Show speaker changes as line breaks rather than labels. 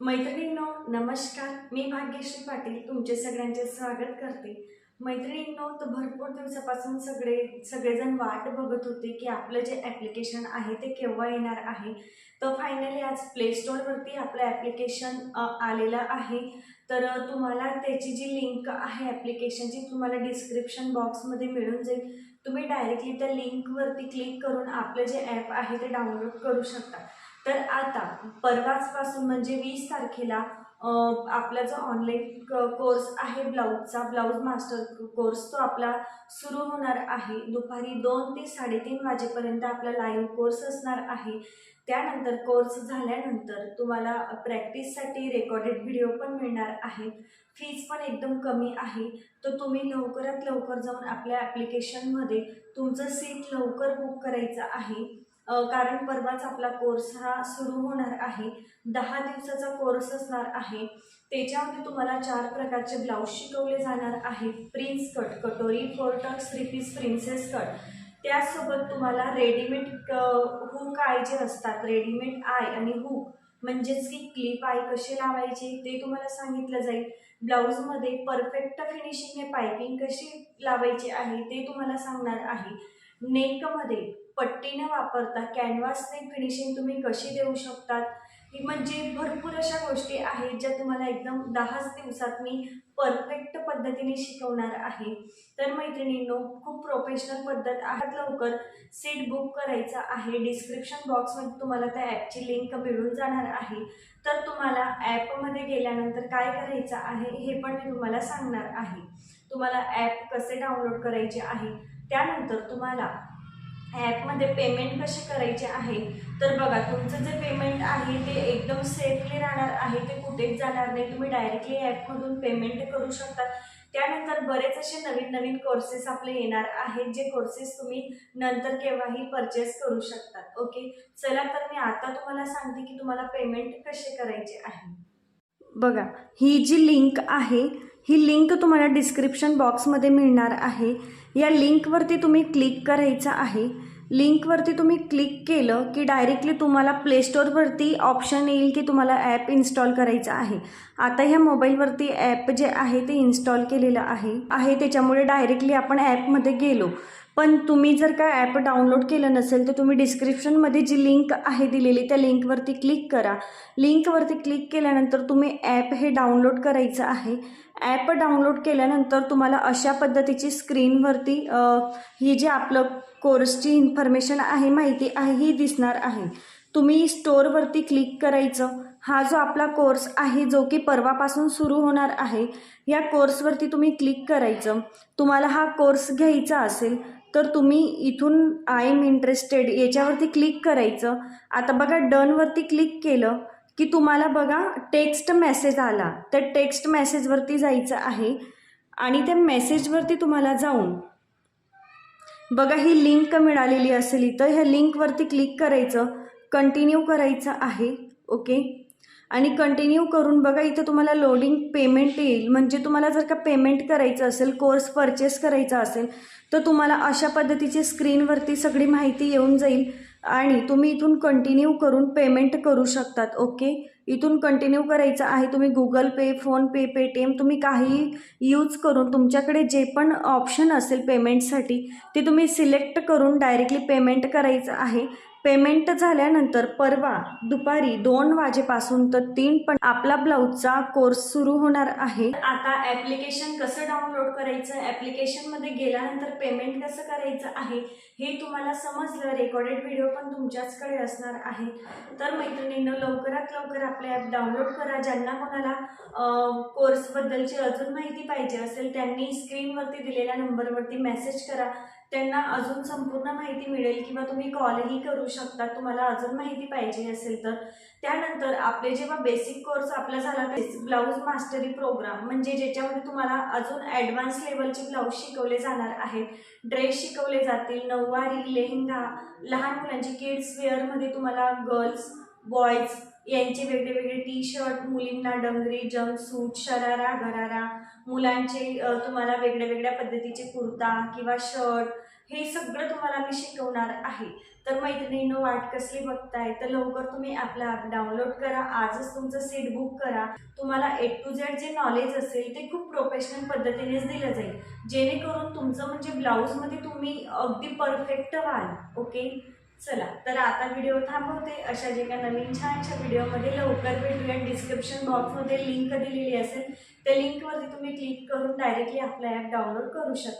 मैत्रिणींनो नमस्कार. मी भाग्यश्री पाटील तुमचे सगळ्यांचे स्वागत करते. मैत्रिणींनो तर भरपूर दिवसापासून सगळे सगळेजण वाट बघत होते की आपलं जे ॲप्लिकेशन आहे ते केव्हा येणार आहे. तर फायनली आज प्ले स्टोअरवरती आपलं ॲप्लिकेशन आलेलं आहे. तर तुम्हाला त्याची जी लिंक आहे ॲप्लिकेशनची तुम्हाला डिस्क्रिप्शन बॉक्समध्ये मिळून जाईल. तुम्ही डायरेक्टली त्या लिंकवरती क्लिक करून आपलं जे ॲप आहे ते डाउनलोड करू शकता. तर आता परवाचपासून म्हणजे वीस तारखेला आपला जो ऑनलाईन कोर्स आहे ब्लाऊजचा ब्लाऊज मास्टर कोर्स तो आपला सुरू होणार आहे. दुपारी दोन ते साडेतीन वाजेपर्यंत आपला लाईव्ह कोर्स असणार आहे. त्यानंतर कोर्स झाल्यानंतर तुम्हाला प्रॅक्टिससाठी रेकॉर्डेड व्हिडिओ पण मिळणार आहे. फीज पण एकदम कमी आहे. तर तुम्ही लवकरात लवकर जाऊन आपल्या ॲप्लिकेशनमध्ये तुमचं सीट लवकर बुक करायचं आहे. कारण परवाच आपला कोर्स हा सुरू होणार आहे. दहा दिवसाचा कोर्स असणार आहे. त्याच्यामध्ये तुम्हाला चार प्रकारचे ब्लाऊज शिकवले जाणार आहेत प्रिन्स कट कटोरी four tucks three piece princess cut त्यासोबत तुम्हाला रेडीमेड हुक आय जे असतात रेडीमेड आय आणि हुक म्हणजेच की क्लिप आय कसे लावायचे ते तुम्हाला सांगितलं जाईल. ब्लाऊजमध्ये परफेक्ट फिनिशिंग पायपिंग कशी लावायची आहे ते तुम्हाला सांगणार आहे. नेकमध्ये पट्टी न वापरता कॅनव्हासने फिनिशिंग तुम्ही कशी देऊ शकतात? म्हणजे भरपूर अशा गोष्टी आहेत ज्या तुम्हाला एकदम दहाच दिवसात मी परफेक्ट पद्धतीने शिकवणार आहे. तर मैत्रिणींनो खूप प्रोफेशनल पद्धत आहात लवकर सीट बुक करायचं आहे. डिस्क्रिप्शन बॉक्समध्ये तुम्हाला त्या ॲपची लिंक मिळून जाणार आहे. तर तुम्हाला ॲपमध्ये गेल्यानंतर काय करायचं आहे हे पण मी तुम्हाला सांगणार आहे. तुम्हाला ॲप कसे डाउनलोड करायचे आहे? त्यानंतर तुम्हाला ॲपमध्ये पेमेंट कसे करायचे आहे? तर बघा तुमचं जे पेमेंट आहे ते एकदम सेफली राहणार आहे. ते कुठेच जाणार नाही. तुम्ही डायरेक्टली ॲपमधून पेमेंट करू शकता. त्यानंतर बरेच असे नवीन नवीन कोर्सेस आपले येणार आहेत जे कोर्सेस तुम्ही नंतर केव्हाही परचेस करू शकतात ओके चला तर मी आता तुम्हाला सांगते की तुम्हाला पेमेंट कसे करायचे आहे. बघा ही जी लिंक आहे ही लिंक तुम्हाला डिस्क्रिप्शन बॉक्समध्ये मिळणार आहे. या लिंकवरती तुम्ही क्लिक करायचं आहे. लिंकवरती तुम्ही क्लिक केलं की डायरेक्टली तुम्हाला प्ले स्टोअरवरती ऑप्शन येईल की तुम्हाला ॲप इन्स्टॉल करायचं आहे. आता ह्या मोबाईलवरती ॲप जे आहे ते इन्स्टॉल केलेलं आहे. आहे त्याच्यामुळे डायरेक्टली आपण ॲपमध्ये गेलो. पण तुम्ही जर का ॲप डाउनलोड केलं नसेल तर तुम्ही डिस्क्रिप्शनमध्ये जी लिंक आहे दिलेली त्या लिंकवरती क्लिक करा. लिंकवरती क्लिक केल्यानंतर तुम्ही ॲप हे डाउनलोड करायचं आहे. ॲप डाउनलोड केल्यानंतर तुम्हाला अशा पद्धतीची स्क्रीनवरती ही जी आपलं कोर्सची इन्फॉर्मेशन आहे माहिती आहे ही दिसणार आहे. तुम्ही स्टोअरवरती क्लिक करायचं. हा जो आपला कोर्स आहे जो की परवापासून सुरू होणार आहे या कोर्सवरती तुम्ही क्लिक करायचं. तुम्हाला हा कोर्स घ्यायचा असेल तर तुम्ही इथून आय एम इंटरेस्टेड याच्यावरती क्लिक करायचं. आता बघा डनवरती क्लिक केलं की तुम्हाला बघा टेक्स्ट मेसेज आला. तर टेक्स्ट मेसेजवरती जायचं आहे आणि त्या मेसेजवरती तुम्हाला जाऊन बघा ही लिंक मिळालेली असेल इथं. ह्या लिंकवरती क्लिक करायचं. कंटिन्यू करायचं आहे. ओके आणि कंटिन्यू करून बघा इथं तुम्हाला लोडिंग पेमेंट येईल. म्हणजे तुम्हाला जर का पेमेंट करायचं असेल कोर्स परचेस करायचा असेल तर तुम्हाला अशा पद्धतीची स्क्रीनवरती सगळी माहिती येऊन जाईल. आणि तुम्ही इथून कंटिन्यू करून पेमेंट करू शकतात ओके इथून कंटिन्यू करायचं आहे तुम्ही गुगल पे फोनपे पेटीएम तुम्ही काही यूज करून तुमच्याकडे जे पण ऑप्शन असेल पेमेंटसाठी ते तुम्ही सिलेक्ट करून डायरेक्टली पेमेंट करायचं आहे. पेमेंट झाल्यानंतर परवा दुपारी दोन वाजेपासून तर तीन पण आपला ब्लाऊजचा कोर्स सुरू होणार आहे. आता ऍप्लिकेशन कसं डाउनलोड करायचं? ऍप्लिकेशनमध्ये गेल्यानंतर पेमेंट कसं करायचं आहे? हे तुम्हाला समजलं. रेकॉर्डेड व्हिडिओ पण तुमच्याचकडे असणार आहे. तर मैत्रिणींना लवकरात लवकर आपले ॲप डाउनलोड करा. ज्यांना कोणाला कोर्सबद्दलची अजून माहिती पाहिजे असेल त्यांनी स्क्रीनवरती दिलेल्या नंबरवरती मेसेज करा. त्यांना अजून संपूर्ण माहिती मिळेल किंवा तुम्ही कॉलही करू शकता. तुम्हाला अजून माहिती पाहिजे असेल तर. त्यानंतर आपले जेव्हा बेसिक कोर्स आपला झाला ब्लाऊज मास्टरी प्रोग्राम म्हणजे ज्याच्यामध्ये तुम्हाला अजून ॲडव्हान्स लेवलचे ब्लाऊज शिकवले जाणार आहेत. ड्रेस शिकवले जातील नऊवारी लेहंगा लहान मुलांची किड्स वेअरमध्ये तुम्हाला गर्ल्स बॉयज यांचे वेगळे वेगळे टी शर्ट मुलींना डंगरी जंपसूट शरारा घरारा मुलांचे तुम्हाला वेगळ्या वेगळ्या पद्धतीचे कुर्ता किंवा शर्ट हे सगळं तुम्हाला मी शिकवणार आहे. तर मैत्रिणींनो वाट कसली बघताय? तर लवकर तुम्ही आपला ॲप डाउनलोड करा. आजच तुमचं सीट बुक करा. तुम्हाला ए टू झेड जे नॉलेज असेल ते खूप प्रोफेशनल पद्धतीनेच दिलं जाईल. जेणेकरून तुमचं म्हणजे ब्लाऊजमध्ये तुम्ही अगदी परफेक्ट व्हाल ओके चला तर आता व्हिडिओ थांबवते. अशा जे काही नवीन छानशा व्हिडिओमध्ये लवकर भेटूया. डिस्क्रिप्शन बॉक्समध्ये लिंक दिलेली असेल. त्या लिंकवरती तुम्ही क्लिक करून डायरेक्टली आपला ॲप डाउनलोड करू शकता.